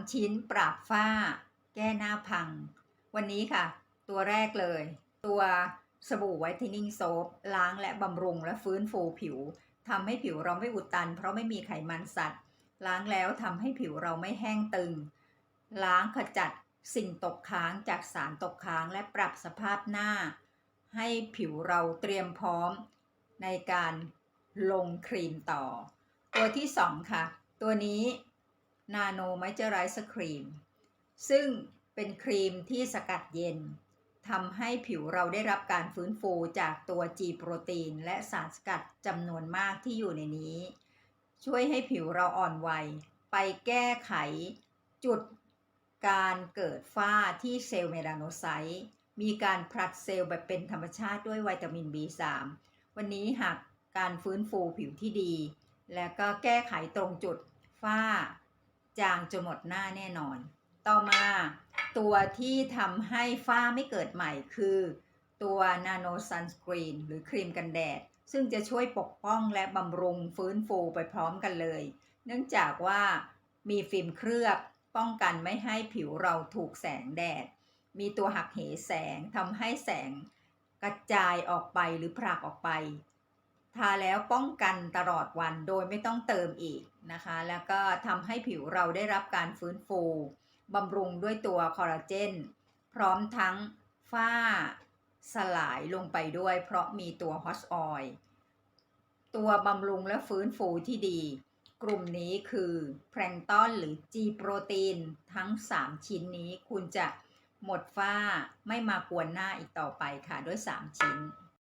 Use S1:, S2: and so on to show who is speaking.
S1: 3 ชิ้นปราบฝ้า แก้หน้าพัง วันนี้ค่ะ ตัวแรกเลย ตัวสบู่ไวท์เทนนิ่งโซปล้างและบำรุงและฟื้นฟูผิวทำให้ผิวเราไม่อุดตัน เพราะไม่มีไขมันสัตว์ ล้างแล้วทำให้ผิวเราไม่แห้งตึง ล้างขจัดสิ่งตกค้างจากสารตกค้างและปรับสภาพหน้า ให้ผิวเราเตรียมพร้อมในการลงครีมต่อ ตัวที่ 2 ค่ะ ตัวนี้ นาโนไมเจอไรส์ครีม ซึ่งเป็นครีมที่สกัดเย็นทำให้ผิวเราได้รับการฟื้นฟูจากตัว G โปรตีน และสารสกัดจำนวนมากที่อยู่ในนี้ ช่วยให้ผิวเราอ่อนวัย ไปแก้ไข จุดการเกิดฝ้าที่เซลล์เมลานโนไซต์มีการผลัดเซลล์แบบเป็นธรรมชาติด้วยวิตามิน B3 วันนี้หากการฟื้นฟูผิวที่ดี และก็แก้ไขตรงจุดฝ้า จางจนหมดหน้าแน่นอน ต่อมาตัวที่ทำให้ฝ้าไม่เกิดใหม่คือตัว Nano Sunscreen หรือครีมกันแดด ซึ่งจะช่วยปกป้องและบำรุงฟื้นฟูไปพร้อมกันเลย เนื่องจากว่ามีฟิล์มเคลือบป้องกันไม่ให้ผิวเราถูกแสงแดด มีตัวหักเหแสงทำให้แสงกระจายออกไปหรือผลักออกไป ทาแล้วป้องกันตลอดวันโดยไม่ต้องเติมอีกนะคะ แล้วก็ทำให้ผิวเราได้รับการฟื้นฟูบำรุงด้วยตัวคอลลาเจน พร้อมทั้งฝ้าสลายลงไปด้วย เพราะมีตัวฮอสออยตัวบำรุงและฟื้นฟูที่ดี กลุ่มนี้คือแพลงก์ตอนหรือ G โปรตีนทั้ง 3 ชิ้นนี้คุณจะหมดฝ้าไม่มากวนหน้าอีกต่อไปค่ะด้วย 3 ชิ้น